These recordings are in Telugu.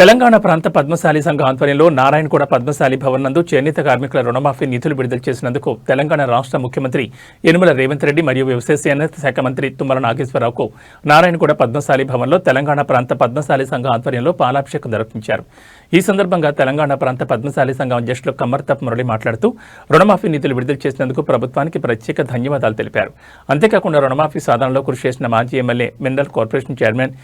తెలంగాణ ప్రాంత పద్మశాలి సంఘ ఆధ్వర్యంలో నారాయణగూడ పద్మశాలి భవన్ నందు చేనేత కార్మికుల రుణమాఫీ నిధులు విడుదల చేసినందుకు తెలంగాణ రాష్ట్ర ముఖ్యమంత్రి యనుమల రేవంత్ రెడ్డి మరియు వ్యవసాయ శాఖ మంత్రి తుమ్మల నాగేశ్వరరావుకు నారాయణగూడ పద్మశాలి భవన్లో తెలంగాణ ప్రాంత పద్మశాలి సంఘ ఆధ్వర్యంలో పాలాభిషేకం నిర్వహించారు. ఈ సందర్భంగా తెలంగాణ ప్రాంత పద్మశాలి సంఘం అధ్యక్షులు కమ్మర్తప్ మురళి మాట్లాడుతూ రుణమాఫీ నిధులు విడుదల చేసినందుకు ప్రభుత్వానికి ప్రత్యేక ధన్యవాదాలు తెలిపారు. అంతేకాకుండా రుణమాఫీ సాధనలో కృషి చేసిన మాజీ MLA mineral corporation chairman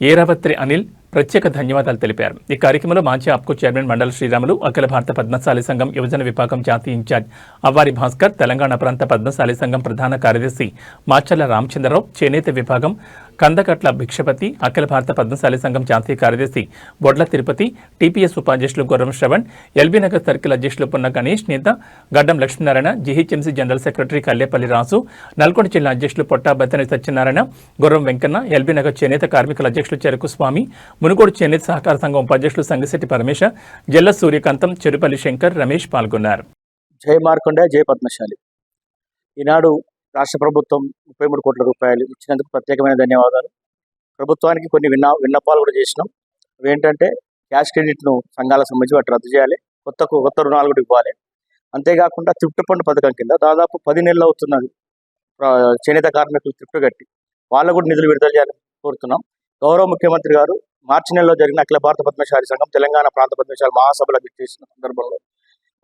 Eravatri Anil ప్రత్యేక ధన్యవాదాలు తెలిపారు. ఈ కార్యక్రమంలో మాజీ ఆప్కో చైర్మన్ మండల శ్రీరాములు అఖిల భారత పద్మశాలి సంఘం యువజన విభాగం జాతీయ ఇన్ఛార్జ్ అవ్వారి భాస్కర్ తెలంగాణ ప్రాంత పద్మశాలి సంఘం ప్రధాన కార్యదర్శి మాచర్ల రామచంద్రరావు చేనేత విభాగం కందకట్ల భిక్షపతి అఖిల భారత పద్మశాలి సంఘం జాతీయ కార్యదర్శి బొడ్ల తిరుపతి టీపీఎస్ ఉపాధ్యక్షులు గుర్రం శ్రవణ్ ఎల్బీ నగర్ సర్కిల్ అధ్యక్షులు పున్న గణేష్ నేత Gaddam Lakshminarayana GHMC general secretary Kallepalli Raju Nalgonda జిల్లా అధ్యక్షులు పొట్టా బత్తని సత్యనారాయణ గుర్రం వెంకన్న ఎల్బీ నగర్ చేనేత కార్మికుల అధ్యక్షులు చెరుకు స్వామి మునుగోడు చేనేత సహకార సంఘం ఉపాధ్యక్షులు సంగశెట్టి పరమేశ్వర్ జల్ల సూర్యకాంతం చెరుపల్లి శంకర్ రమేష్ పాల్గొన్నారు. జయ మార్కొండ జయ పద్మశాలి. ఈనాడు రాష్ట్ర ప్రభుత్వం ముప్పై మూడు కోట్ల రూపాయలు ఇచ్చినందుకు ప్రత్యేకమైన ధన్యవాదాలు. ప్రభుత్వానికి కొన్ని విన్నా విన్నపాలు కూడా చేసినాం. అవి ఏంటంటే క్యాష్ క్రెడిట్ను సంఘాలకు సంబంధించి వాటి రద్దు చేయాలి. కొత్త కొత్త రుణాలు కూడా ఇవ్వాలి. అంతేకాకుండా త్రిప్ట్ ఫండ్ పథకం కింద దాదాపు పది నెలలు అవుతున్నది. చేనేత కార్మికులు త్రిప్ట్ కట్టి వాళ్ళకు కూడా నిధులు విడుదల చేయాలని కోరుతున్నాం. గౌరవ ముఖ్యమంత్రి గారు మార్చి నెలలో జరిగిన అఖిల భారత పద్మశాలి సంఘం తెలంగాణ ప్రాంత పద్మశాలి మహాసభలకు చేసిన సందర్భంలో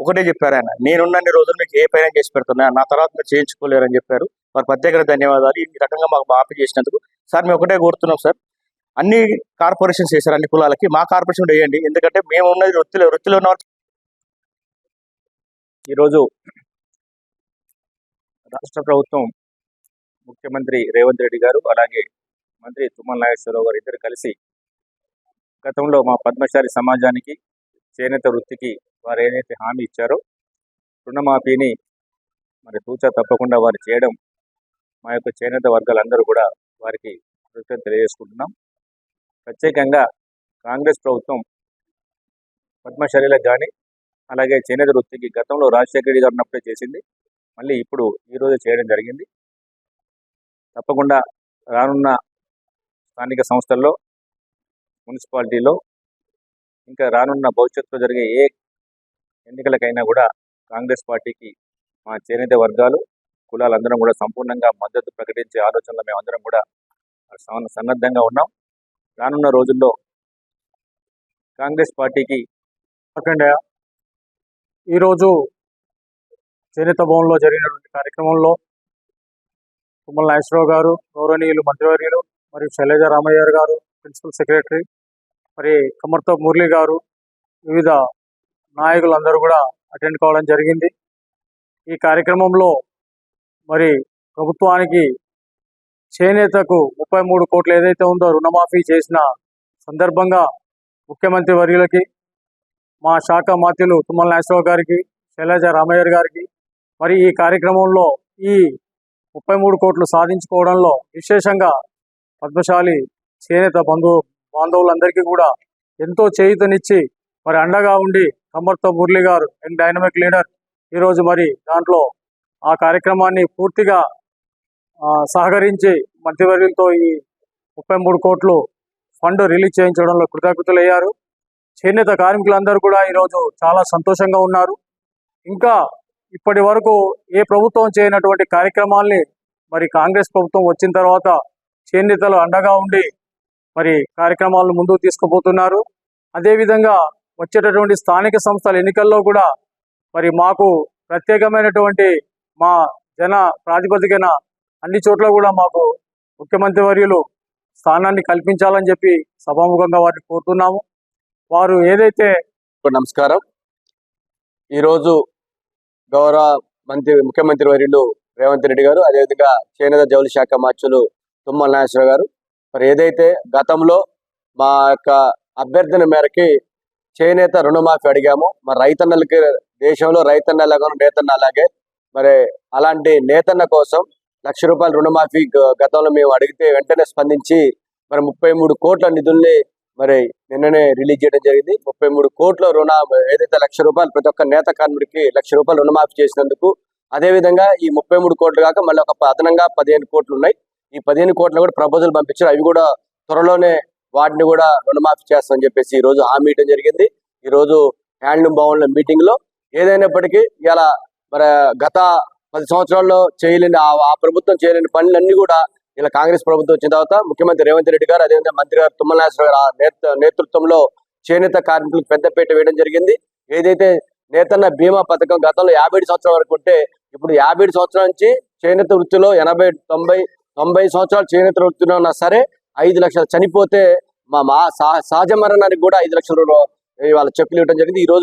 ఒకటే చెప్పారు ఆయన నేనున్నన్ని రోజులు మీకు ఏ పైన చేసి పెడుతున్నా నా తర్వాత మీరు చేయించుకోలేరని చెప్పారు. వారి ప్రత్యేక ధన్యవాదాలు. ఈ రకంగా మాకు మాఫీ చేసినందుకు. సార్ మేము ఒకటే కోరుతున్నాం సార్. అన్ని కార్పొరేషన్స్ చేశారు అన్ని కులాలకి. మా కార్పొరేషన్ వేయండి ఎందుకంటే మేము ఉన్నది వృత్తిలో వృత్తిలో ఉన్న ఈరోజు రాష్ట్ర ప్రభుత్వం ముఖ్యమంత్రి రేవంత్ రెడ్డి గారు అలాగే మంత్రి తుమ్మల నాగేశ్వరరావు గారు ఇద్దరు కలిసి గతంలో మా పద్మశాలి సమాజానికి చేనేత వృత్తికి వారు ఏదైతే హామీ ఇచ్చారో రుణమాఫీని మరి తూచా తప్పకుండా వారు చేయడం మా యొక్క చేనేత వర్గాలందరూ కూడా వారికి కృతజ్ఞత తెలియజేసుకుంటున్నాం. ప్రత్యేకంగా కాంగ్రెస్ ప్రభుత్వం పద్మశాలిలకు కానీ అలాగే చేనేత వృత్తికి గతంలో రాజశేఖర రెడ్డి గారు ఉన్నప్పుడే చేసింది. మళ్ళీ ఇప్పుడు ఈరోజు చేయడం జరిగింది. తప్పకుండా రానున్న స్థానిక సంస్థల్లో మున్సిపాలిటీలో ఇంకా రానున్న భవిష్యత్తులో జరిగే ఏ ఎన్నికలకైనా కూడా కాంగ్రెస్ పార్టీకి మా చేనేత వర్గాలు కులాలందరం కూడా సంపూర్ణంగా మద్దతు ప్రకటించే ఆలోచనలో మేమందరం కూడా సన్నద్ధంగా ఉన్నాం. రానున్న రోజుల్లో కాంగ్రెస్ పార్టీకి మార్కండేయ ఈరోజు చేనేత భవన్లో జరిగినటువంటి కార్యక్రమంలో తుమ్మల నాగేశ్వరరావు గారు గౌరవనీయులు మంత్రివర్యులు మరియు శైలజ రామయ్య గారు ప్రిన్సిపల్ సెక్రటరీ మరి కమర్తో మురళి గారు వివిధ నాయకులందరూ కూడా అటెండ్ కావడం జరిగింది. ఈ కార్యక్రమంలో మరి ప్రభుత్వానికి చేనేతకు ముప్పై మూడు కోట్లు ఏదైతే ఉందో రుణమాఫీ చేసిన సందర్భంగా ముఖ్యమంత్రి వర్యులకి మా శాఖ మాత్యులు తుమ్మల నాగేశ్వరరావు గారికి శైలజ రామయ్య గారికి మరి ఈ కార్యక్రమంలో ఈ ముప్పై మూడు కోట్లు సాధించుకోవడంలో విశేషంగా పద్మశాలి చేనేత బంధు బాంధవులందరికీ కూడా ఎంతో చేయుతనిచ్చి మరి అండగా ఉండి సమర్థ మురళి గారు యంగ్ డైనమిక్ లీడర్. ఈరోజు మరి దాంట్లో ఆ కార్యక్రమాన్ని పూర్తిగా సహకరించి మంత్రివర్యులతో ఈ ముప్పై మూడు కోట్లు ఫండ్ రిలీజ్ చేయించడంలో కృతజ్ఞతలయ్యారు. చేనేత కార్మికులందరూ కూడా ఈరోజు చాలా సంతోషంగా ఉన్నారు. ఇంకా ఇప్పటి వరకు ఏ ప్రభుత్వం చేయనటువంటి కార్యక్రమాల్ని మరి కాంగ్రెస్ ప్రభుత్వం వచ్చిన తర్వాత చేనేతలు అండగా ఉండి మరి కార్యక్రమాలను ముందుకు తీసుకుపోతున్నారు. అదేవిధంగా వచ్చేటటువంటి స్థానిక సంస్థల ఎన్నికల్లో కూడా మరి మాకు ప్రత్యేకమైనటువంటి మా జన ప్రాతిపదికన అన్ని చోట్ల కూడా మాకు ముఖ్యమంత్రి వర్యులు స్థానాన్ని కల్పించాలని చెప్పి సభాముఖంగా వారిని కోరుతున్నాము. వారు ఏదైతే నమస్కారం. ఈరోజు గౌరవ మంత్రి ముఖ్యమంత్రి వర్యులు రేవంత్ రెడ్డి గారు అదేవిధంగా చేనేత జౌలి శాఖ మార్చులు తుమ్మల నాగేశ్వర గారు మరి ఏదైతే గతంలో మా యొక్క అభ్యర్థన మేరకి చేనేత రుణమాఫీ అడిగాము మరి రైతన్నలకి దేశంలో రైతన్న లాగా నేతన్న అలాగే మరి అలాంటి నేతన్న కోసం లక్ష రూపాయల రుణమాఫీ గతంలో మేము అడిగితే వెంటనే స్పందించి మరి ముప్పై మూడు కోట్ల నిధుల్ని మరి నిన్ననే రిలీజ్ చేయడం జరిగింది. ముప్పై మూడు కోట్ల రుణ ఏదైతే లక్ష రూపాయలు ప్రతి ఒక్క నేత కార్మికుడికి లక్ష రూపాయలు రుణమాఫీ చేసినందుకు అదే విధంగా ఈ ముప్పై మూడు కోట్లు కాక మళ్ళీ ఒక అదనంగా పదిహేను కోట్లు ఉన్నాయి. ఈ పదిహేను కోట్లు కూడా ప్రపోజల్ పంపించారు. అవి కూడా త్వరలోనే వాటిని కూడా రుణమాఫీ చేస్తామని చెప్పేసి ఈ రోజు హామీ ఇవ్వడం జరిగింది. ఈ రోజు హ్యాండ్లూమ్ భవన్ల మీటింగ్లో ఏదైనప్పటికీ ఇలా మరి గత పది సంవత్సరాల్లో చేయలేని ఆ ప్రభుత్వం చేయలేని పనులన్నీ కూడా ఇలా కాంగ్రెస్ ప్రభుత్వం వచ్చిన తర్వాత ముఖ్యమంత్రి రేవంత్ రెడ్డి గారు అదేవిధంగా మంత్రి గారు తుమ్మల నాగేశ్వరరావు గారు నేత- నేతృత్వంలో చేనేత కార్మికులకు పెద్దపీట వేయడం జరిగింది. ఏదైతే నేతన్న బీమా పథకం గతంలో యాభై సంవత్సరాల వరకు ఉంటే ఇప్పుడు యాభై సంవత్సరాల నుంచి చేనేత వృత్తిలో ఎనభై తొంభై తొంభై సంవత్సరాలు చేనేత వృత్తిలో ఉన్నా సరే ఐదు లక్షలు చనిపోతే మా మా సహ- సహజ మరణానికి కూడా ఐదు లక్షల రూపాయలు వాళ్ళ చెప్పులు ఇవ్వడం జరిగింది. ఈ రోజు